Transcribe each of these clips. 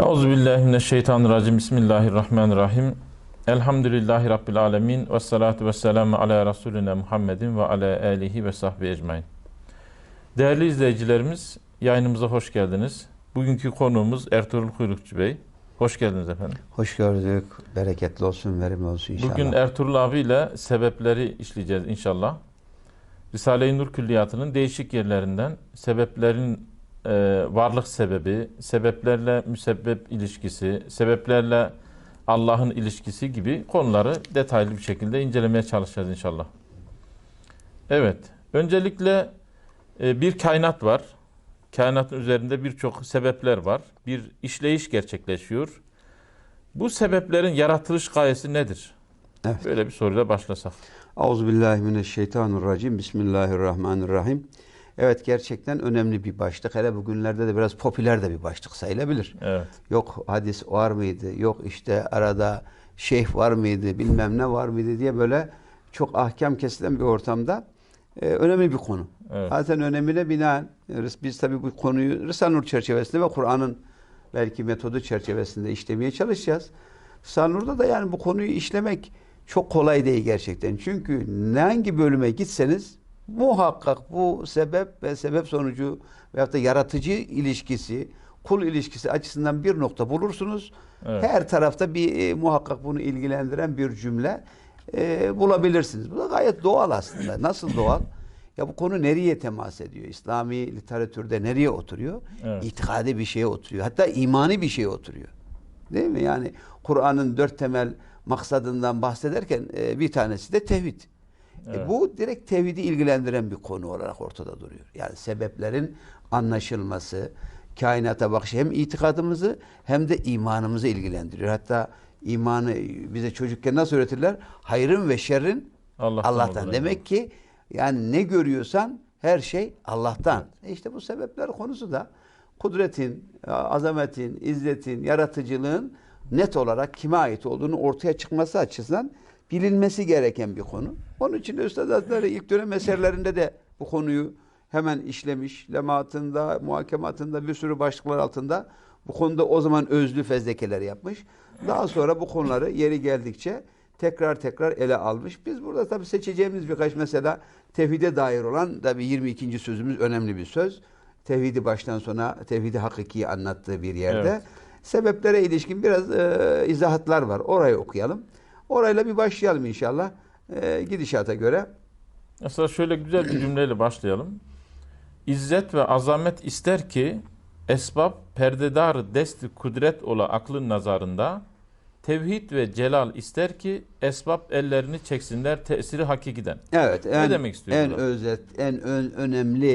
Euzubillahimineşşeytanirracim. Bismillahirrahmanirrahim. Elhamdülillahi Rabbil alemin. Ve salatu ve selamu ala Resulüne Muhammedin ve ala alihi ve sahbihi ecmain. Değerli izleyicilerimiz, yayınımıza hoş geldiniz. Bugünkü konuğumuz Ertuğrul Kuyrukçu Bey. Hoş geldiniz efendim. Hoş gördük. Bereketli olsun, verimli olsun inşallah. Bugün Ertuğrul abiyle sebepleri işleyeceğiz inşallah. Risale-i Nur Külliyatı'nın değişik yerlerinden sebeplerin e, varlık sebebi, sebeplerle müsebbep ilişkisi, sebeplerle Allah'ın ilişkisi gibi konuları detaylı bir şekilde incelemeye çalışacağız inşallah. Evet, öncelikle e, bir kainat var. Kainatın üzerinde birçok sebepler var. Bir işleyiş gerçekleşiyor. Bu sebeplerin yaratılış gayesi nedir? Evet. Böyle bir soruyla başlasak. Euzubillahimineşşeytanirracim. Bismillahirrahmanirrahim. Evet gerçekten önemli bir başlık. Hele bugünlerde de biraz popüler de bir başlık sayılabilir. Evet. Yok hadis var mıydı? Yok işte arada şeyh var mıydı? Bilmem ne var mıydı diye böyle çok ahkam kesilen bir ortamda e, önemli bir konu. Evet. Zaten önemine binaen biz tabii bu konuyu Risale-i Nur çerçevesinde ve Kur'an'ın belki metodu çerçevesinde işlemeye çalışacağız. Risale-i Nur'da da yani bu konuyu işlemek çok kolay değil gerçekten. Çünkü ne hangi bölüme gitseniz muhakkak bu sebep ve sebep sonucu veyahut da yaratıcı ilişkisi, kul ilişkisi açısından bir nokta bulursunuz. Evet. Her tarafta bir e, muhakkak bunu ilgilendiren bir cümle e, bulabilirsiniz. Bu da gayet doğal aslında. Nasıl doğal? Ya bu konu nereye temas ediyor? İslami literatürde nereye oturuyor? Evet. İtikadi bir şeye oturuyor. Hatta imani bir şeye oturuyor. Değil mi? Yani Kur'an'ın dört temel maksadından bahsederken e, bir tanesi de tevhid. E, Evet. bu direkt tevhidi ilgilendiren bir konu olarak ortada duruyor. Yani sebeplerin anlaşılması, kainata bakışı hem itikadımızı hem de imanımızı ilgilendiriyor. Hatta imanı bize çocukken nasıl öğretirler? Hayrın ve şerrin Allah'tan Allah'tan. Demek ki yani ne görüyorsan her şey Allah'tan. E işte bu sebepler konusu da kudretin, azametin, izzetin, yaratıcılığın net olarak kime ait olduğunu ortaya çıkması açısından bilinmesi gereken bir konu. Onun için de Üstad Hazretleri ilk dönem eserlerinde de bu konuyu hemen işlemiş. Lemaatında, muhakematında bir sürü başlıklar altında bu konuda o zaman özlü fezlekeler yapmış. Daha sonra bu konuları yeri geldikçe tekrar tekrar ele almış. Biz burada tabii seçeceğimiz birkaç mesela tevhide dair olan tabii 22. sözümüz önemli bir söz. Tevhidi baştan sona tevhidi hakikiyi anlattığı bir yerde. Evet. Sebeplere ilişkin biraz e, izahatlar var. Orayı okuyalım. Orayla bir başlayalım inşallah. E, gidişata göre. Mesela şöyle güzel bir cümleyle başlayalım. İzzet ve azamet ister ki esbab perdedar desti kudret ola aklın nazarında tevhid ve celal ister ki esbab ellerini çeksinler tesiri hakikiden. Evet. En, demek istiyor En burada? özet, en ön- önemli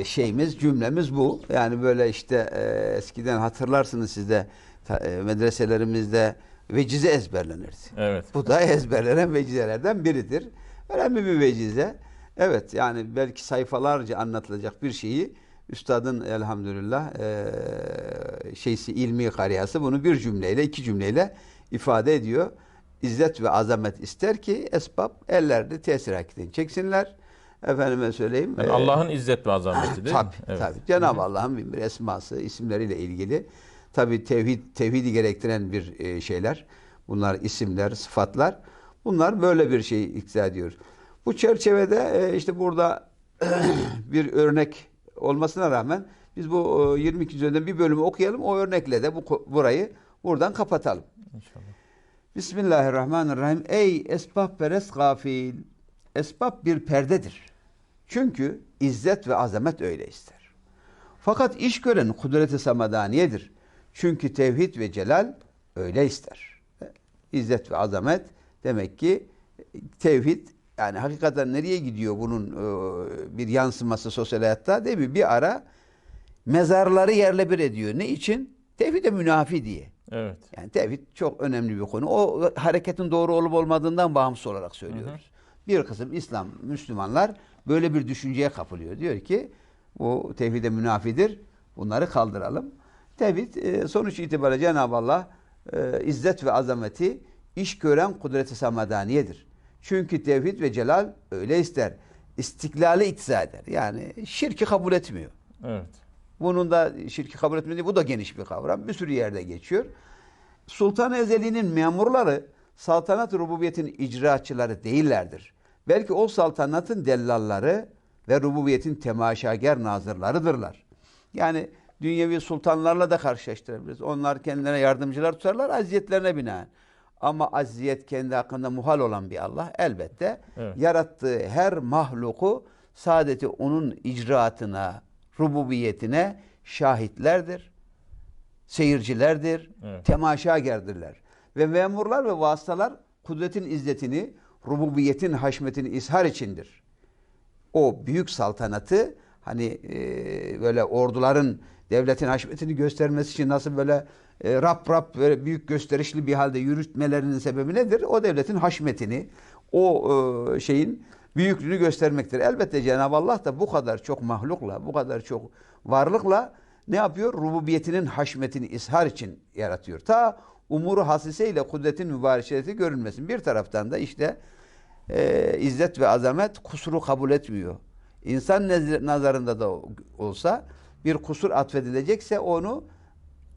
e, şeyimiz, cümlemiz bu. Yani böyle işte e, eskiden hatırlarsınız siz de ta- e, medreselerimizde vecize ezberlenirdi. Evet. Bu da ezberlenen vecizelerden biridir. Önemli bir vecize. Evet yani belki sayfalarca anlatılacak bir şeyi üstadın elhamdülillah eee şeysi ilmi kariyası bunu bir cümleyle iki cümleyle ifade ediyor. İzzet ve azamet ister ki esbab ellerde tesir hakikaten çeksinler. Efendime söyleyeyim. Yani Allah'ın izzet ve azameti değil tabii, mi? Evet. tabii. Cenab-ı Allah'ın bir esması, isimleriyle ilgili tabi tevhid tevhidi gerektiren bir e, şeyler. Bunlar isimler, sıfatlar. Bunlar böyle bir şey iktiza ediyor. Bu çerçevede e, işte burada bir örnek olmasına rağmen biz bu e, 22. sözden bir bölümü okuyalım. O örnekle de bu burayı buradan kapatalım. İnşallah. Bismillahirrahmanirrahim. Ey esbab perest gafil. Esbab bir perdedir. Çünkü izzet ve azamet öyle ister. Fakat iş gören kudret-i samadaniyedir. Çünkü tevhid ve celal öyle ister. İzzet ve azamet demek ki tevhid yani hakikaten nereye gidiyor bunun e, bir yansıması sosyal hayatta değil mi? Bir ara mezarları yerle bir ediyor. Ne için? Tevhide münafi diye. Evet. Yani tevhid çok önemli bir konu. O hareketin doğru olup olmadığından bağımsız olarak söylüyoruz. Bir kısım İslam, Müslümanlar böyle bir düşünceye kapılıyor. Diyor ki bu tevhide münafidir. Bunları kaldıralım. Tevhid e, sonuç itibariyle Cenab-ı Allah e, izzet ve azameti iş gören kudret-i samadaniyedir. Çünkü tevhid ve celal öyle ister. İstiklali iktiza eder. Yani şirki kabul etmiyor. Evet. Bunun da şirki kabul etmediği bu da geniş bir kavram. Bir sürü yerde geçiyor. Sultan Ezeli'nin memurları saltanat rububiyetin icraatçıları değillerdir. Belki o saltanatın dellalları ve rububiyetin temaşager nazırlarıdırlar. Yani dünyevi sultanlarla da karşılaştırabiliriz. Onlar kendilerine yardımcılar tutarlar aziyetlerine binaen. Ama aziyet kendi hakkında muhal olan bir Allah elbette Evet. yarattığı her mahluku saadeti onun icraatına, rububiyetine şahitlerdir seyircilerdir, Evet. temaşagerdirler. Ve memurlar ve vasıtalar kudretin izzetini, rububiyetin haşmetini ishar içindir. O büyük saltanatı hani e, böyle orduların devletin haşmetini göstermesi için nasıl böyle e, rap rap böyle büyük gösterişli bir halde yürütmelerinin sebebi nedir? O devletin haşmetini, o e, şeyin büyüklüğünü göstermektir. Elbette Cenab-ı Allah da bu kadar çok mahlukla, bu kadar çok varlıkla ne yapıyor? Rububiyetinin haşmetini ishar için yaratıyor. Ta umuru hasise ile kudretin mübareşeti görünmesin. Bir taraftan da işte e, izzet ve azamet kusuru kabul etmiyor. İnsan nazarında da olsa bir kusur atfedilecekse onu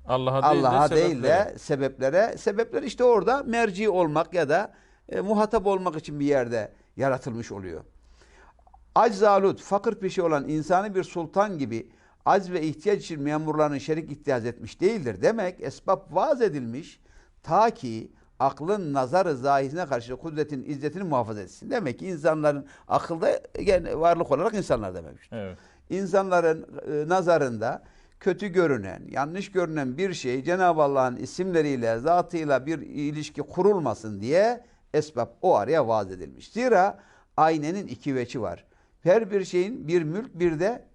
Allah'a değil, de değil sebeplere. de sebeplere, sebepler işte orada merci olmak ya da e, muhatap olmak için bir yerde yaratılmış oluyor. Aczalut, fakir peşi olan insanı bir sultan gibi acz ve ihtiyaç için memurlarının şerik ihtiyaz etmiş değildir. Demek esbab vaaz edilmiş ta ki aklın nazarı zahirine karşı kudretin izzetini muhafaza etsin. Demek ki insanların akılda yani varlık olarak insanlar dememiş Evet. insanların e, nazarında kötü görünen, yanlış görünen bir şey Cenab-ı Allah'ın isimleriyle, zatıyla bir ilişki kurulmasın diye esbab o araya vaaz edilmiş. Zira aynenin iki veçi var. Her bir şeyin bir mülk bir de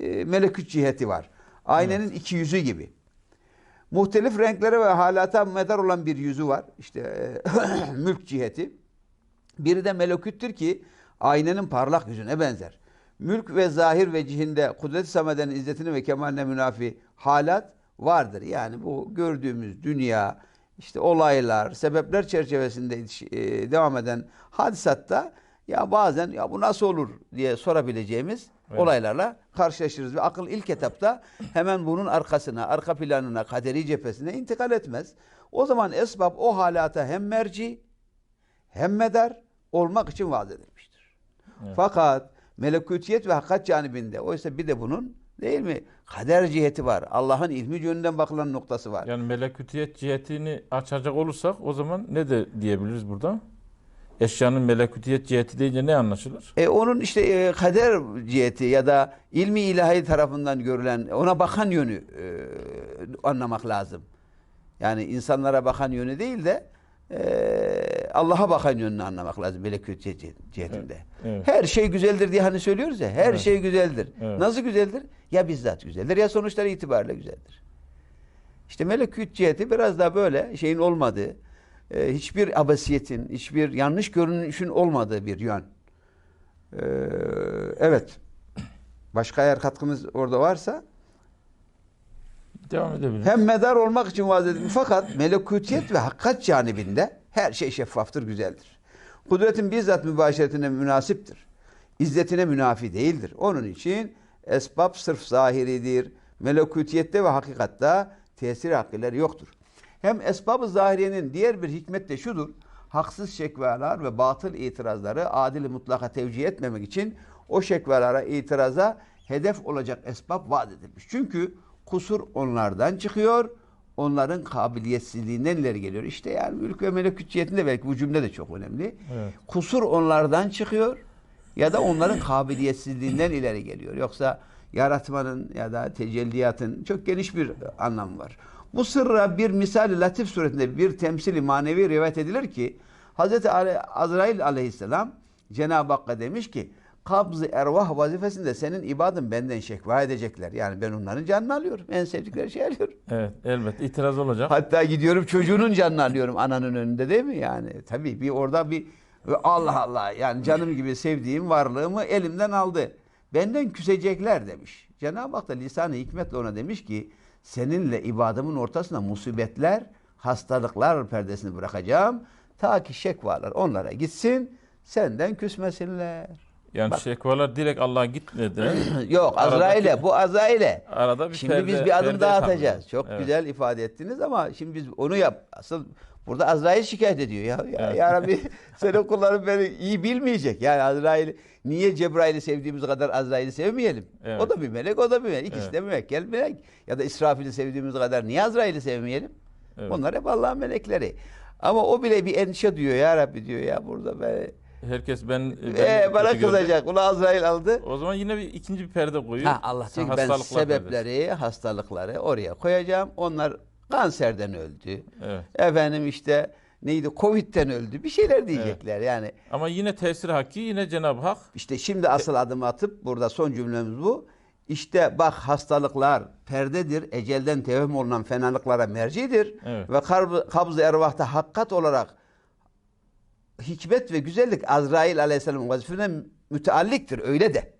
e, melekut ciheti var. Aynenin iki yüzü gibi. Muhtelif renklere ve halata medar olan bir yüzü var. İşte e, mülk ciheti. Biri de meleküttür ki aynenin parlak yüzüne benzer. Mülk ve zahir ve cihinde kudret-i samedenin izzetine ve kemaline münafi halat vardır. Yani bu gördüğümüz dünya, işte olaylar, sebepler çerçevesinde e, devam eden hadisatta ya bazen ya bu nasıl olur diye sorabileceğimiz Evet. olaylarla karşılaşırız. Ve akıl ilk etapta hemen bunun arkasına, arka planına, kaderi cephesine intikal etmez. O zaman esbab o halata hem merci hem medar olmak için vaaz edilmiştir. Evet. Fakat melekutiyet ve hakikat canibinde oysa bir de bunun değil mi? Kader ciheti var. Allah'ın ilmi yönünden bakılan noktası var. Yani melekutiyet cihetini açacak olursak o zaman ne de diyebiliriz burada? Eşyanın melekutiyet ciheti deyince ne anlaşılır? E onun işte e, kader ciheti ya da ilmi ilahi tarafından görülen ona bakan yönü e, anlamak lazım. Yani insanlara bakan yönü değil de e, Allah'a bakan yönünü anlamak lazım melekutiyet cihetinde. Evet. Her şey güzeldir diye hani söylüyoruz ya. Her Evet. şey güzeldir. Evet. Nasıl güzeldir? Ya bizzat güzeldir ya sonuçları itibariyle güzeldir. İşte melekut ciheti biraz daha böyle şeyin olmadığı, e, hiçbir abasiyetin, hiçbir yanlış görünüşün olmadığı bir yön. Ee, evet. Başka eğer katkımız orada varsa Devam edebiliriz. hem medar olmak için vaaz edilmiş fakat melekutiyet ve hakikat canibinde her şey şeffaftır, güzeldir. Kudretin bizzat mübaşeretine münasiptir. İzzetine münafi değildir. Onun için esbab sırf zahiridir. Melekutiyette ve hakikatta tesir hakkıları yoktur. Hem esbab-ı zahiriyenin diğer bir hikmet de şudur. Haksız şekvalar ve batıl itirazları adil mutlaka tevcih etmemek için o şekvalara, itiraza hedef olacak esbab vaat edilmiş. Çünkü kusur onlardan çıkıyor, onların kabiliyetsizliğinden ileri geliyor. İşte yani mülk ve melekut cihetinde belki bu cümle de çok önemli. Evet. Kusur onlardan çıkıyor ya da onların kabiliyetsizliğinden ileri geliyor. Yoksa yaratmanın ya da tecelliyatın çok geniş bir anlamı var. Bu sırra bir misal latif suretinde bir temsili manevi rivayet edilir ki Hz. Azrail aleyhisselam Cenab-ı Hakk'a demiş ki kabz ervah vazifesinde senin ibadın benden şekva edecekler. Yani ben onların canını alıyorum. En sevdikleri şeyi alıyorum. Evet, elbet itiraz olacak. Hatta gidiyorum çocuğunun canını alıyorum ananın önünde değil mi? Yani tabii bir orada bir Allah Allah yani canım gibi sevdiğim varlığımı elimden aldı. Benden küsecekler demiş. Cenab-ı Hak da lisan-ı hikmetle ona demiş ki seninle ibadımın ortasına musibetler, hastalıklar perdesini bırakacağım. Ta ki şekvalar onlara gitsin, senden küsmesinler. Yani Bak. şekvalar direkt Allah'a gitmedi. Yok Azrail'e bu Azrail'e. Arada bir Şimdi perde- biz bir adım daha atacağız. Çok Evet. güzel ifade ettiniz ama şimdi biz onu yap. Asıl burada Azrail şikayet ediyor ya. Ya, ya Rabbi senin kulların beni iyi bilmeyecek. Yani Azrail niye Cebrail'i sevdiğimiz kadar Azrail'i sevmeyelim? Evet. O da bir melek, o da bir melek. İkisi Evet. de melek. Gel melek. Ya da İsrafil'i sevdiğimiz kadar niye Azrail'i sevmeyelim? Evet. Bunlar hep Allah'ın melekleri. Ama o bile bir endişe duyuyor ya Rabbi diyor ya burada ben Herkes ben, ben ee, bana kızacak. Ulan Azrail aldı. O zaman yine bir ikinci bir perde koyuyor. Ha, Allah diyor ben sebepleri, hastalıkları oraya koyacağım. Onlar kanserden öldü. Evet. Efendim işte neydi Covid'den öldü. Bir şeyler diyecekler yani. Ama yine tesir hakkı yine Cenab-ı Hak İşte şimdi asıl adım atıp burada son cümlemiz bu. İşte bak hastalıklar perdedir. Ecelden tevhüm olunan fenalıklara mercidir. Evet. Ve kabz- ervahta hakikat olarak hikmet ve güzellik Azrail aleyhisselamın vazifesine mütealliktir. Öyle de.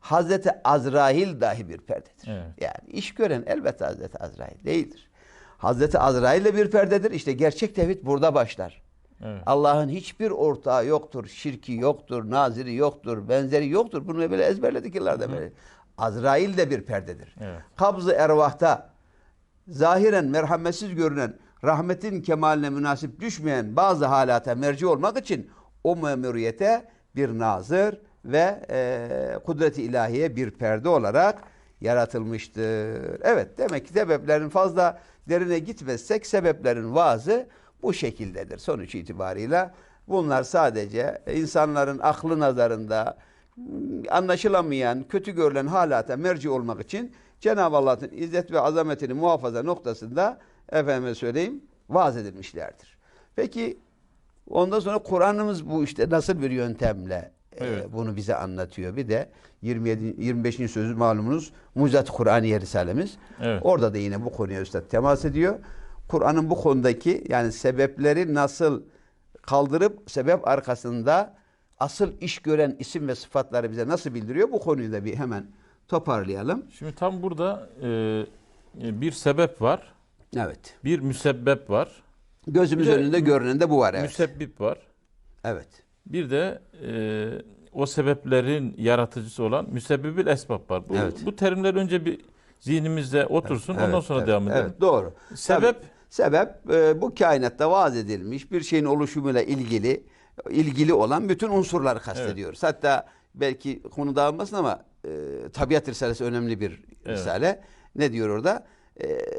Hazreti Azrail dahi bir perdedir. Evet. Yani iş gören elbette Hazreti Azrail değildir. Hazreti Azrail de bir perdedir. İşte gerçek tevhid burada başlar. evet. Allah'ın hiçbir ortağı yoktur, şirki yoktur, naziri yoktur, benzeri yoktur. Bunu böyle ezberledik yıllarda beri. Azrail de bir perdedir. Evet. Kabz-ı ervahta zahiren merhametsiz görünen, rahmetin kemaline münasip düşmeyen bazı halata merci olmak için o memuriyete bir nazır ve e, kudret-i ilahiye bir perde olarak yaratılmıştır. Evet demek ki sebeplerin fazla derine gitmezsek sebeplerin vaazı bu şekildedir. Sonuç itibarıyla bunlar sadece insanların aklı nazarında anlaşılamayan, kötü görülen halata merci olmak için Cenab-ı Allah'ın izzet ve azametini muhafaza noktasında efendime söyleyeyim vaaz edilmişlerdir. Peki ondan sonra Kur'an'ımız bu işte nasıl bir yöntemle e, Evet. bunu bize anlatıyor. Bir de 27 25. sözü malumunuz Mucizat Kur'aniye Risalemiz. Evet. Orada da yine bu konuya üstad temas ediyor. Kur'an'ın bu konudaki yani sebepleri nasıl kaldırıp sebep arkasında asıl iş gören isim ve sıfatları bize nasıl bildiriyor? Bu konuyu da bir hemen toparlayalım. Şimdi tam burada e, bir sebep var, Evet. bir müsebbep var, Gözümüz Bir de önünde görünen de bu var. Evet. müsebbip var. evet. Bir de e, o sebeplerin yaratıcısı olan müsebbibil esbab var. Bu, Evet. bu terimler önce bir zihnimizde otursun ondan Evet, sonra evet, devam edelim. Evet, doğru. Sebep Tabii, sebep e, bu kainatta vaaz edilmiş bir şeyin oluşumuyla ilgili ilgili olan bütün unsurları kastediyoruz. Hatta belki konu dağılmasın ama e, tabiat risalesi önemli bir Evet. risale. Ne diyor orada?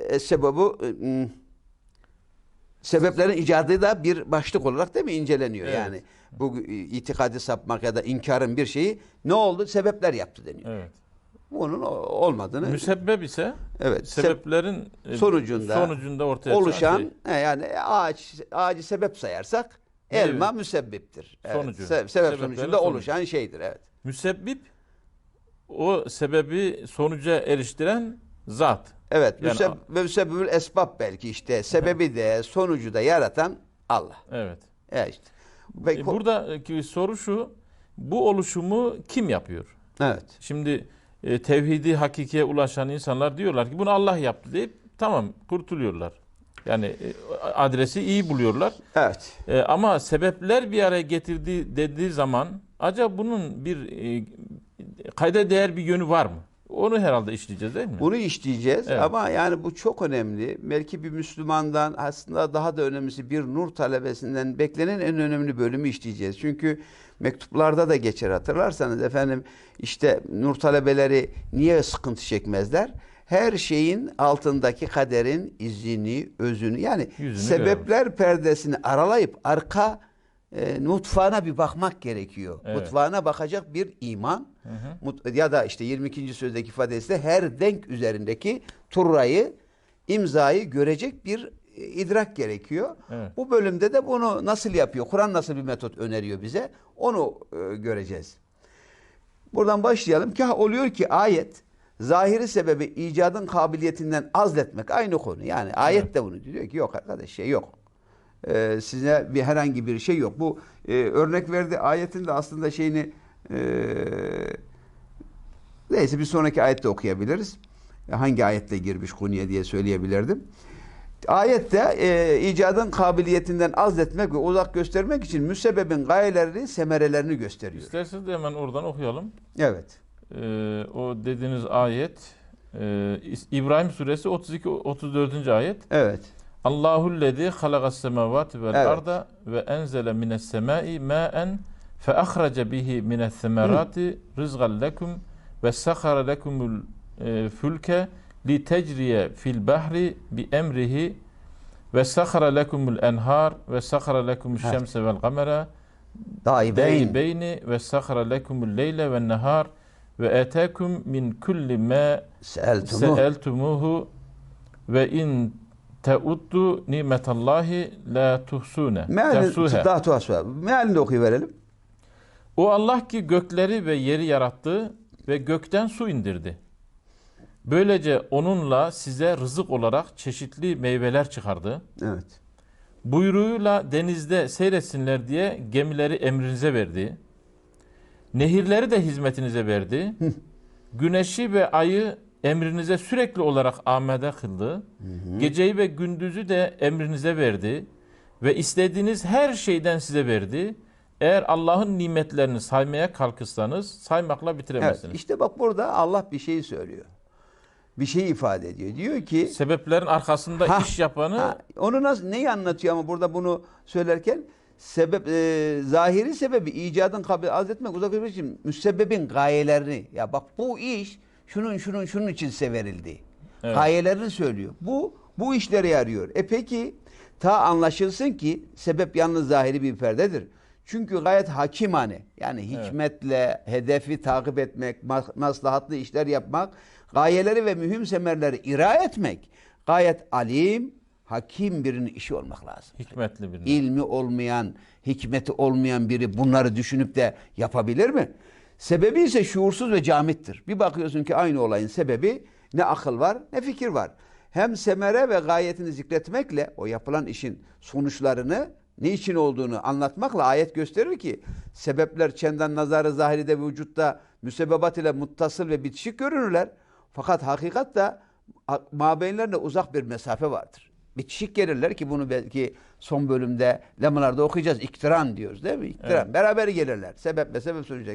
E, sebebu e, sebeplerin icadı da bir başlık olarak değil mi inceleniyor Evet. yani. Bu e, itikadi sapmak ya da inkarın bir şeyi ne oldu? Sebepler yaptı deniyor. evet. Bunun olmadığını Müsebbep ise evet. seb- sebeplerin e, sonucunda sonucunda ortaya oluşan şey. he, yani ağaç ağacı sebep sayarsak Evet. elma müsebbiptir. Evet, Sonucu. se- sebep Sebeplerin sonucunda sonucu. oluşan şeydir evet. Müsebbip o sebebi sonuca eriştiren zat. Evet, Yani- müseb ve müsebbibül esbab belki işte sebebi de sonucu da yaratan Allah. Evet. Evet işte. Ve E, buradaki soru şu. Bu oluşumu kim yapıyor? evet. Şimdi e, tevhidi hakikiye ulaşan insanlar diyorlar ki bunu Allah yaptı deyip tamam kurtuluyorlar. Yani e, adresi iyi buluyorlar. Evet. E, ama sebepler bir araya getirdiği dediği zaman acaba bunun bir e, kayda değer bir yönü var mı? Onu herhalde işleyeceğiz değil mi? Bunu işleyeceğiz Evet. ama yani bu çok önemli. Belki bir Müslümandan aslında daha da önemlisi bir nur talebesinden beklenen en önemli bölümü işleyeceğiz. Çünkü mektuplarda da geçer hatırlarsanız efendim işte nur talebeleri niye sıkıntı çekmezler? Her şeyin altındaki kaderin izini, özünü yani Yüzünü sebepler perdesini aralayıp arka e, mutfağına bir bakmak gerekiyor. Evet. Mutfağına bakacak bir iman Hı hı. Ya da işte 22. sözdeki ifadesiyle her denk üzerindeki turrayı, imzayı görecek bir e, idrak gerekiyor. Evet. Bu bölümde de bunu nasıl yapıyor? Kur'an nasıl bir metot öneriyor bize? Onu e, göreceğiz. Buradan başlayalım ki ha, oluyor ki ayet zahiri sebebi icadın kabiliyetinden azletmek aynı konu. Yani ayet de bunu diyor ki yok arkadaş şey yok. Ee, size bir herhangi bir şey yok. Bu e, örnek verdi ayetin de aslında şeyini e, neyse bir sonraki ayette okuyabiliriz. Hangi ayetle girmiş konuya diye söyleyebilirdim. Ayette e, icadın kabiliyetinden azletmek ve uzak göstermek için müsebbebin gayelerini, semerelerini gösteriyor. İsterseniz de hemen oradan okuyalım. Evet. Ee, o dediğiniz ayet e, İbrahim suresi 32 34. ayet. Evet. Allahullezî halagas semavati vel Evet. arda ve enzele mines semai ma'en fe ahrece bihi mines semerati rizqan lekum ve sahara lekumul e, fulke li tecriye fil bahri bi emrihi ve sahara lekumul enhar ve sahara lekumul şemse vel kamera Daibeyn. beyni ve sahara lekumul leyle ve nehar ve etekum min kulli ma Seeltumu. seeltumuhu ve in teuddu nimetallahi la tuhsune. Mealini, daha tuhaf. Mealini de okuyuverelim. O Allah ki gökleri ve yeri yarattı ve gökten su indirdi. Böylece onunla size rızık olarak çeşitli meyveler çıkardı. Evet. Buyruğuyla denizde seyretsinler diye gemileri emrinize verdi. Nehirleri de hizmetinize verdi. Güneşi ve ayı emrinize sürekli olarak amade kıldı. Geceyi ve gündüzü de emrinize verdi. Ve istediğiniz her şeyden size verdi. Eğer Allah'ın nimetlerini saymaya kalkırsanız saymakla evet. bitiremezsiniz. İşte bak burada Allah bir şey söylüyor. Bir şey ifade ediyor. Diyor ki Sebeplerin arkasında Ha, iş yapanı Ha, onu nasıl neyi anlatıyor ama burada bunu söylerken sebep e, zahiri sebebi icadın kabul azletmek uzak etmek için müsebbebin gayelerini ya bak bu iş şunun şunun şunun için size verildi. Evet. Gayelerini söylüyor. Bu bu işlere yarıyor. E peki ta anlaşılsın ki sebep yalnız zahiri bir perdedir. Çünkü gayet hakimane yani hikmetle hedefi takip etmek, mas- maslahatlı işler yapmak, gayeleri ve mühim semerleri ira etmek gayet alim, hakim birinin işi olmak lazım. hikmetli bir. İlmi olmayan, hikmeti olmayan biri bunları düşünüp de yapabilir mi? Sebebi ise şuursuz ve camittir. Bir bakıyorsun ki aynı olayın sebebi ne akıl var ne fikir var. Hem semere ve gayetini zikretmekle o yapılan işin sonuçlarını ne için olduğunu anlatmakla ayet gösterir ki sebepler çenden nazarı zahiride vücutta müsebbebat ile muttasıl ve bitişik görünürler. Fakat hakikatta mabeynlerinde uzak bir mesafe vardır. Bitişik gelirler ki bunu belki son bölümde lemalarda okuyacağız. İktiran diyoruz değil mi? İktiran. Evet. Beraber gelirler. Sebep ve sebep sonucu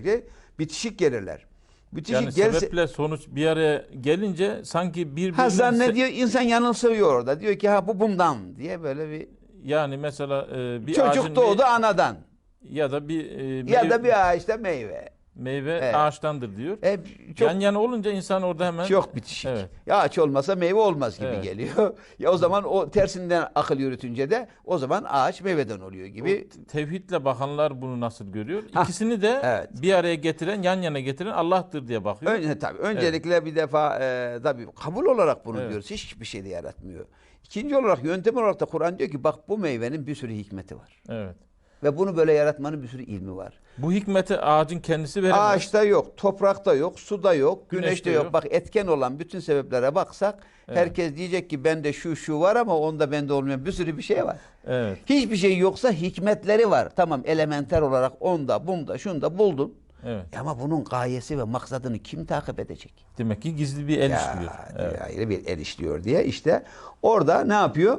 bitişik gelirler. Bitişik Yani gelse- sebeple sonuç bir araya gelince sanki bir Ha zannediyor insan yanılsıyor orada. Diyor ki ha bu bundan diye böyle bir Yani mesela e, bir çocuk doğdu anadan. ya da bir e, Ya meyve, da bir ağaçta meyve. meyve Evet. ağaçtandır diyor. E, çok Yan yana olunca insan orada hemen çok bitişik. Evet. Ya ağaç olmasa meyve olmaz gibi Evet. geliyor. ya o zaman o tersinden akıl yürütünce de o zaman ağaç meyveden oluyor gibi. Tevhidle bakanlar bunu nasıl görüyor? Hah, İkisini de evet. bir araya getiren, yan yana getiren Allah'tır diye bakıyor. Önce tabii öncelikle bir defa e, tabii kabul olarak bunu Evet. diyoruz. Hiçbir şey de yaratmıyor. İkinci olarak yöntem olarak da Kur'an diyor ki bak bu meyvenin bir sürü hikmeti var. Evet. Ve bunu böyle yaratmanın bir sürü ilmi var. Bu hikmeti ağacın kendisi veremez. Ağaçta yok, toprakta yok, suda yok, güneşte, Güneşte yok. yok. Bak etken olan bütün sebeplere baksak Evet. herkes diyecek ki bende şu şu var ama onda bende olmayan bir sürü bir şey var. Evet. Hiçbir şey yoksa hikmetleri var. Tamam elementer olarak onda, bunda, şunda buldun. Evet. E Ama bunun gayesi ve maksadını kim takip edecek? Demek ki gizli bir el Ya, işliyor. Evet. ayrı bir el işliyor diye işte orada ne yapıyor?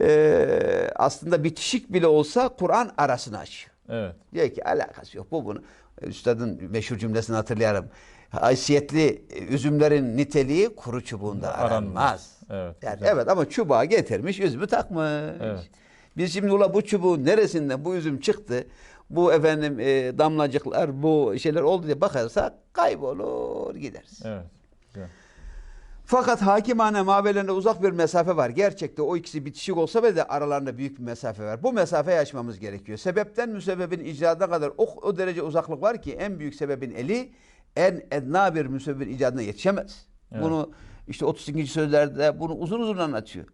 Ee, aslında bitişik bile olsa Kur'an arasını açıyor. Evet. Diyor ki alakası yok. Bu bunu Üstadın meşhur cümlesini hatırlayarım. Haysiyetli üzümlerin niteliği kuru çubuğunda Aranmaz. aranmaz. Evet, Yani güzel. evet ama çubuğa getirmiş üzümü takmış. Evet. Biz şimdi ula bu çubuğun neresinden bu üzüm çıktı? Bu efendim e, damlacıklar bu şeyler oldu diye bakarsak kaybolur gideriz. Evet. Güzel. Fakat hakimane mabellerinde uzak bir mesafe var. Gerçekte o ikisi bitişik olsa bile de aralarında büyük bir mesafe var. Bu mesafeyi aşmamız gerekiyor. Sebepten müsebbebin icadına kadar o, o derece uzaklık var ki en büyük sebebin eli en edna bir müsebbebin icadına yetişemez. Evet. Bunu işte 32. sözlerde bunu uzun uzun anlatıyor.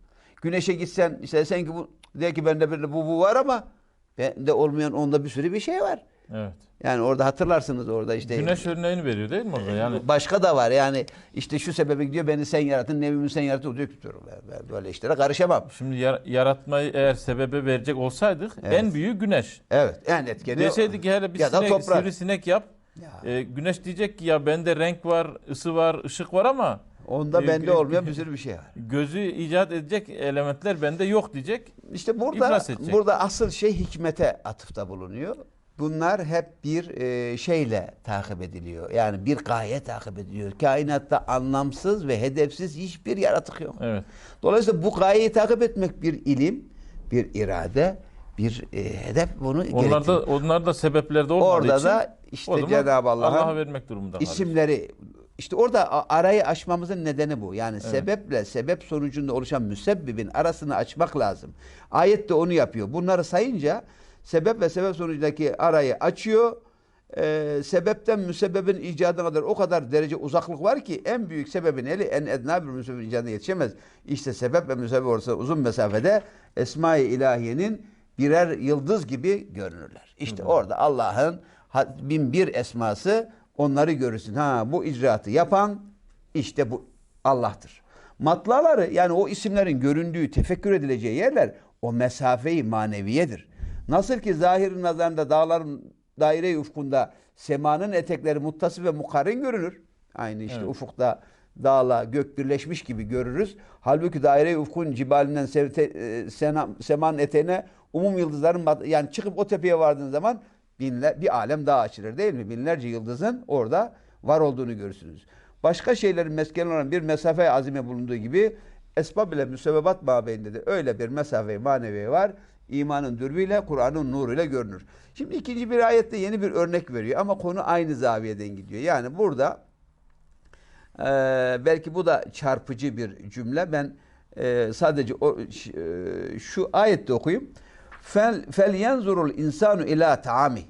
Güneşe gitsen işte sen ki bu de ki bende bir bu bu var ama bende olmayan onda bir sürü bir şey var. Evet. Yani orada hatırlarsınız orada işte Güneş örneğini veriyor değil mi orada? Yani Başka da var yani işte şu sebebi diyor beni sen yarattın nevimi sen yarattın diyor böyle işlere karışamam. şimdi yar- yaratmayı eğer sebebe verecek olsaydık Evet. en büyüğü güneş. Evet en etkeni Deseydik ki hele bir ya da sinek, toprak. sivrisinek yap. Ya. E, güneş diyecek ki ya bende renk var, ısı var, ışık var ama Onda e, bende gö- olmayan bir sürü bir şey var. Gözü icat edecek elementler bende yok diyecek. İşte burada burada asıl şey hikmete atıfta bulunuyor. Bunlar hep bir e, şeyle takip ediliyor. Yani bir gaye takip ediliyor. Kainatta anlamsız ve hedefsiz hiçbir yaratık yok. Evet. Dolayısıyla bu gayeyi takip etmek bir ilim, bir irade, bir e, hedef bunu Onlar da gerektiriyor. onlar da sebeplerde olmadığı Orada için da işte o zaman Cenab-ı Allah'a Allah'ın vermek durumunda isimleri işte orada arayı açmamızın nedeni bu. Yani sebeple sebep sonucunda oluşan müsebbibin arasını açmak lazım. Ayet de onu yapıyor. Bunları sayınca sebep ve sebep sonucundaki arayı açıyor. Ee, sebepten müsebbebin icadına kadar o kadar derece uzaklık var ki en büyük sebebin eli en edna bir müsebbebin icadına yetişemez. İşte sebep ve müsebbep ortasında uzun mesafede Esma-i İlahiye'nin birer yıldız gibi görünürler. İşte orada Allah'ın bin bir esması onları görürsün. Ha bu icraatı yapan işte bu Allah'tır. Matlaları yani o isimlerin göründüğü, tefekkür edileceği yerler o mesafeyi maneviyedir. Nasıl ki zahirin nazarında dağların daire ufkunda semanın etekleri muttasif ve mukarrin görünür. Aynı işte Evet. ufukta dağla gök birleşmiş gibi görürüz. Halbuki daire ufkun cibalinden e, semanın eteğine umum yıldızların yani çıkıp o tepeye vardığın zaman binler, bir alem daha açılır değil mi? Binlerce yıldızın orada var olduğunu görürsünüz. Başka şeylerin meskeni olan bir mesafe azime bulunduğu gibi esbab ile müsebbebat mabeyinde de öyle bir mesafe manevi var. İmanın dürbüyle, Kur'an'ın nuruyla görünür. Şimdi ikinci bir ayette yeni bir örnek veriyor ama konu aynı zaviyeden gidiyor. Yani burada ee, belki bu da çarpıcı bir cümle. Ben e, sadece o e, şu ayette okuyayım. Fel fel yenzurul insanu ila taami.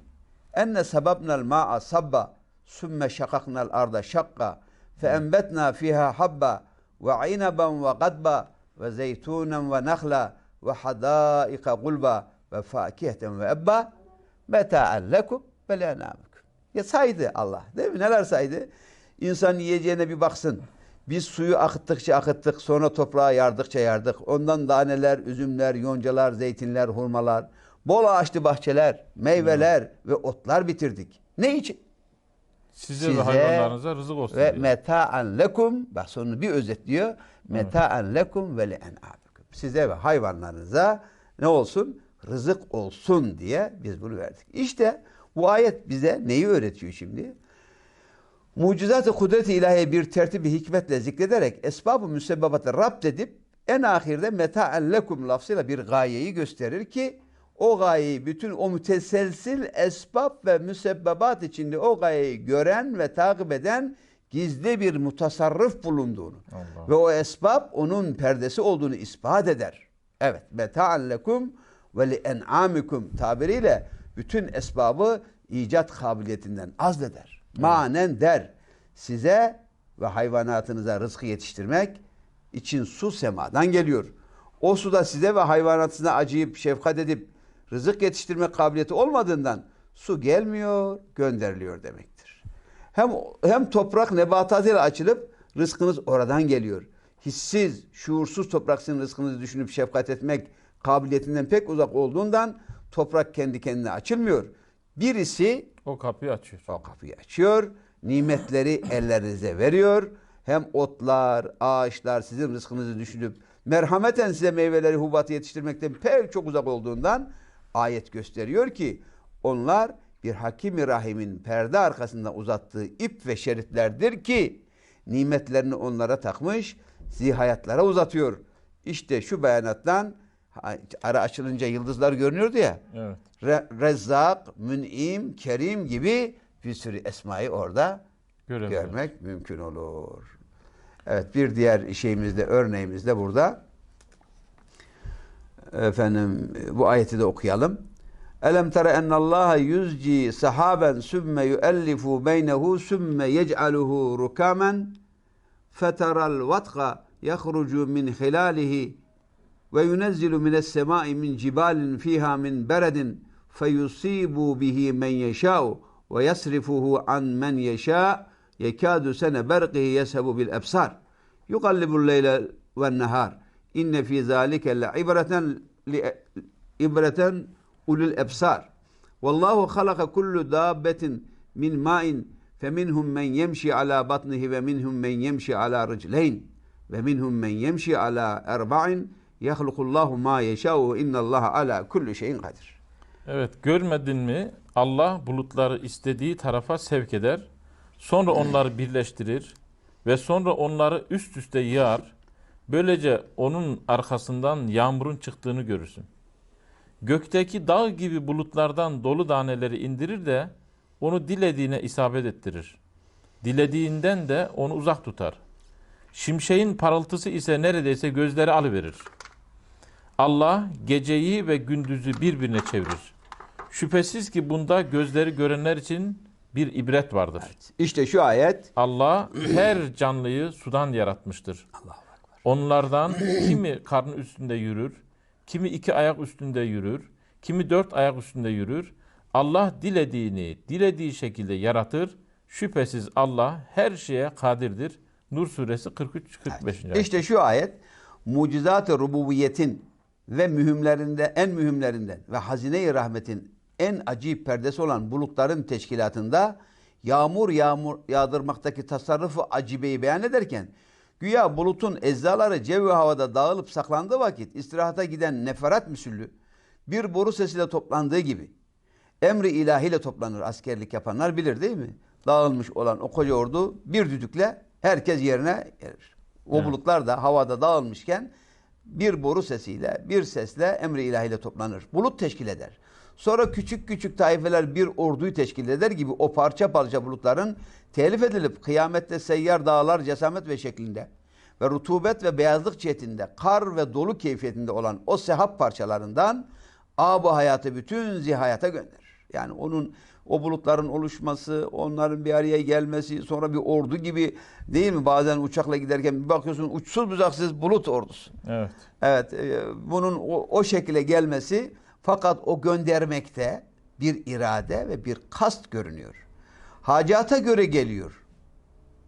Enne sebebnel ma'a sabba sümme şakaknel arda şakka fe enbetna fiha habba ve inaben ve gadba ve zeytunen ve nakhla ve hadaika gulba ve fakiheten ve ebba meta'en lekum ve lenamikum. Ya saydı Allah. Değil mi? Neler saydı? İnsan yiyeceğine bir baksın. Biz suyu akıttıkça akıttık, sonra toprağa yardıkça yardık. Ondan daneler, üzümler, yoncalar, zeytinler, hurmalar, bol ağaçlı bahçeler, meyveler ve otlar bitirdik. Ne için? Size, Size ve hayvanlarınıza rızık olsun Ve diye. meta'an lekum, bak sonunu bir özetliyor. Meta'an lekum ve le'en'abikum. Size ve hayvanlarınıza ne olsun? Rızık olsun diye biz bunu verdik. İşte bu ayet bize neyi öğretiyor şimdi? Mucizat-ı kudret-i ilahiye bir tertip hikmetle zikrederek esbab-ı müsebbebatı rapt edip en ahirde meta'en lekum lafzıyla bir gayeyi gösterir ki o gayeyi bütün o müteselsil esbab ve müsebbebat içinde o gayeyi gören ve takip eden gizli bir mutasarrıf bulunduğunu Allah. ve o esbab onun perdesi olduğunu ispat eder. Evet. Meta'an lekum ve li en'amikum tabiriyle bütün esbabı icat kabiliyetinden azleder. Manen der. Size ve hayvanatınıza rızkı yetiştirmek için su semadan geliyor. O suda size ve hayvanatınıza acıyıp şefkat edip rızık yetiştirme kabiliyeti olmadığından su gelmiyor, gönderiliyor demektir. Hem hem toprak nebatatıyla açılıp rızkınız oradan geliyor. Hissiz, şuursuz toprak sizin rızkınızı düşünüp şefkat etmek kabiliyetinden pek uzak olduğundan toprak kendi kendine açılmıyor. Birisi O kapıyı açıyor. o kapıyı açıyor, nimetleri ellerinize veriyor. Hem otlar, ağaçlar sizin rızkınızı düşünüp merhameten size meyveleri, hubatı yetiştirmekten pek çok uzak olduğundan ayet gösteriyor ki onlar bir hakimi rahimin perde arkasında uzattığı ip ve şeritlerdir ki nimetlerini onlara takmış, zihayatlara uzatıyor. İşte şu beyanattan ara açılınca yıldızlar görünüyordu ya. Evet. Re- Rezzak, Mün'im, Kerim gibi bir sürü esmayı orada görmek mümkün olur. Evet bir diğer şeyimizde örneğimizde burada efendim bu ayeti de okuyalım. Elem tera ennallaha yuzci sahaben sümme yuellifu beynehu sümme yec'aluhu rukamen feteral vatqa yahrucu min hilalihi ve yunezzilu mines semai min cibalin fiha min beredin feyusibu bihi men yeşâ'u ve yasrifuhu an men yeşâ' yekâdu sene berqihi yeshebu bil ebsar yukallibul leyle ve nehar inne fi zâlike le ibreten li ibreten ulul ebsar vallahu halaka kullu dabbetin min ma'in فَمِنْهُمْ مَنْ يَمْشِي عَلَى بَطْنِهِ وَمِنْهُمْ مَنْ يَمْشِي عَلَى رِجْلَيْنِ وَمِنْهُمْ مَنْ يَمْشِي عَلَى اَرْبَعٍ Yahlukullahu ma yeşâ'u innallaha ala kulli şeyin kadir. Evet görmedin mi Allah bulutları istediği tarafa sevk eder. Sonra onları birleştirir ve sonra onları üst üste yığar. Böylece onun arkasından yağmurun çıktığını görürsün. Gökteki dağ gibi bulutlardan dolu taneleri indirir de onu dilediğine isabet ettirir. Dilediğinden de onu uzak tutar. Şimşeğin parıltısı ise neredeyse gözleri alıverir. Allah geceyi ve gündüzü birbirine çevirir. Şüphesiz ki bunda gözleri görenler için bir ibret vardır. İşte şu ayet Allah her canlıyı sudan yaratmıştır. Onlardan kimi karnı üstünde yürür, kimi iki ayak üstünde yürür, kimi dört ayak üstünde yürür. Allah dilediğini dilediği şekilde yaratır. Şüphesiz Allah her şeye kadirdir. Nur suresi 43-45. ayet. İşte şu ayet mucizat-ı rububiyetin ve mühimlerinde en mühimlerinden ve hazine-i rahmetin en acayip perdesi olan bulutların teşkilatında yağmur yağmur yağdırmaktaki tasarrufu acibeyi beyan ederken güya bulutun eczaları cev ve havada dağılıp saklandığı vakit istirahata giden neferat müsüllü bir boru sesiyle toplandığı gibi emri ilahiyle toplanır askerlik yapanlar bilir değil mi? Dağılmış olan o koca ordu bir düdükle herkes yerine gelir. O Evet. bulutlar da havada dağılmışken bir boru sesiyle, bir sesle emri ilahiyle toplanır. Bulut teşkil eder. Sonra küçük küçük taifeler bir orduyu teşkil eder gibi o parça parça bulutların telif edilip kıyamette seyyar dağlar cesamet ve şeklinde ve rutubet ve beyazlık cihetinde kar ve dolu keyfiyetinde olan o sehap parçalarından ab hayatı bütün zihayata gönderir. Yani onun o bulutların oluşması, onların bir araya gelmesi, sonra bir ordu gibi değil mi? Bazen uçakla giderken bir bakıyorsun uçsuz bucaksız bulut ordusu. Evet. Evet, e, bunun o, o şekilde gelmesi fakat o göndermekte bir irade ve bir kast görünüyor. Hacata göre geliyor.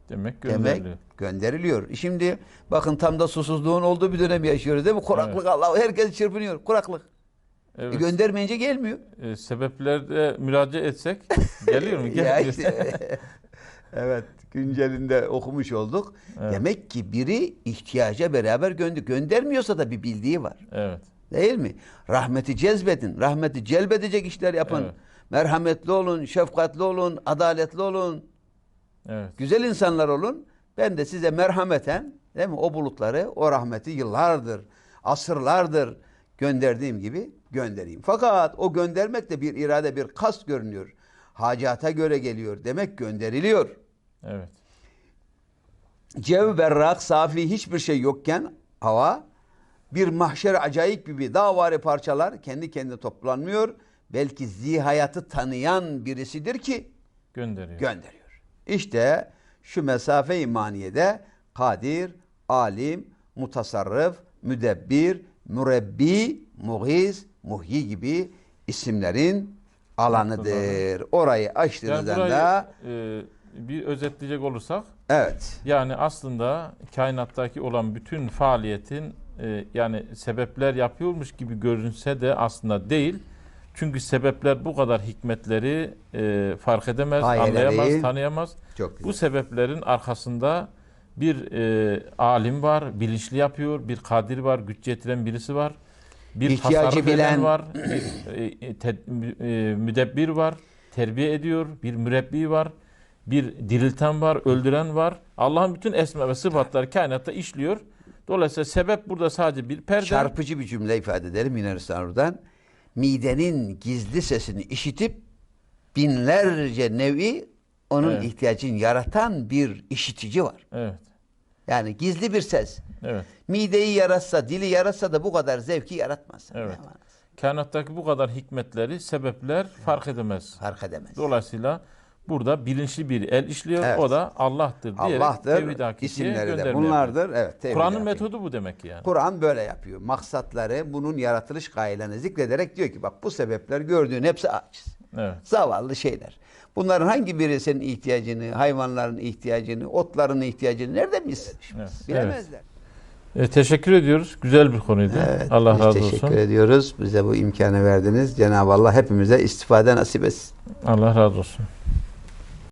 Demek Demek gönderiliyor. gönderiliyor. Şimdi bakın tam da susuzluğun olduğu bir dönem yaşıyoruz değil mi? Kuraklık Evet. Allah herkes çırpınıyor. Kuraklık. E, Evet. göndermeyince gelmiyor. E, sebeplerde müracaat etsek geliyor mu? Gelmiyor. işte. evet, güncelinde okumuş olduk. Evet. Demek ki biri ihtiyaca beraber gönder göndermiyorsa da bir bildiği var. evet. Değil mi? Rahmeti cezbedin. Rahmeti celbedecek işler yapın. Evet. Merhametli olun, şefkatli olun, adaletli olun. Evet. Güzel insanlar olun. Ben de size merhameten değil mi? O bulutları, o rahmeti yıllardır, asırlardır gönderdiğim gibi göndereyim. Fakat o göndermek de bir irade, bir kast görünüyor. Hacata göre geliyor. Demek gönderiliyor. Evet. Cev berrak, safi hiçbir şey yokken hava bir mahşer acayip gibi dağvari parçalar kendi kendine toplanmıyor. Belki zihayatı tanıyan birisidir ki Gönderiyor. gönderiyor. İşte şu mesafe imaniyede kadir, alim, mutasarrıf, müdebbir, mürebbi, mugiz, muhyi gibi isimlerin alanıdır. Orayı yani açtığınızda burayı da e, bir özetleyecek olursak evet. yani aslında kainattaki olan bütün faaliyetin e, yani sebepler yapıyormuş gibi görünse de aslında değil. Çünkü sebepler bu kadar hikmetleri e, fark edemez, Gayeleri. anlayamaz, tanıyamaz. Çok güzel. Bu sebeplerin arkasında bir e, alim var, bilinçli yapıyor, bir kadir var, güç yetiren birisi var. Bir İhtiyacı bilen. var, e, e, müdebbir var, terbiye ediyor, bir mürebbi var, bir dirilten var, öldüren var. Allah'ın bütün esma ve sıfatları kainatta işliyor. Dolayısıyla sebep burada sadece bir perde. Çarpıcı bir cümle ifade edelim Yunanistan oradan. Midenin gizli sesini işitip binlerce nevi onun Evet. ihtiyacını yaratan bir işitici var. Evet, Yani gizli bir ses. evet. Mideyi yaratsa, dili yaratsa da bu kadar zevki yaratmaz. Evet. Kainattaki bu kadar hikmetleri sebepler fark edemez. Fark edemez. Dolayısıyla burada bilinçli bir el işliyor. Evet. O da Allah'tır diyerek Allah'tır, isimleri de bunlardır. Evet, Kur'an'ın metodu bu demek ki yani. Kur'an böyle yapıyor. Maksatları bunun yaratılış gayelerini zikrederek diyor ki bak bu sebepler gördüğün hepsi aciz. Evet. Zavallı şeyler. Bunların hangi biri senin ihtiyacını, hayvanların ihtiyacını, otların ihtiyacını nereden bilsin? Evet. Bilemezler. E, teşekkür ediyoruz. Güzel bir konuydu. Evet, Allah razı teşekkür olsun. ediyoruz. Bize bu imkanı verdiniz. Cenab-ı Allah hepimize istifade nasip etsin. Allah razı olsun.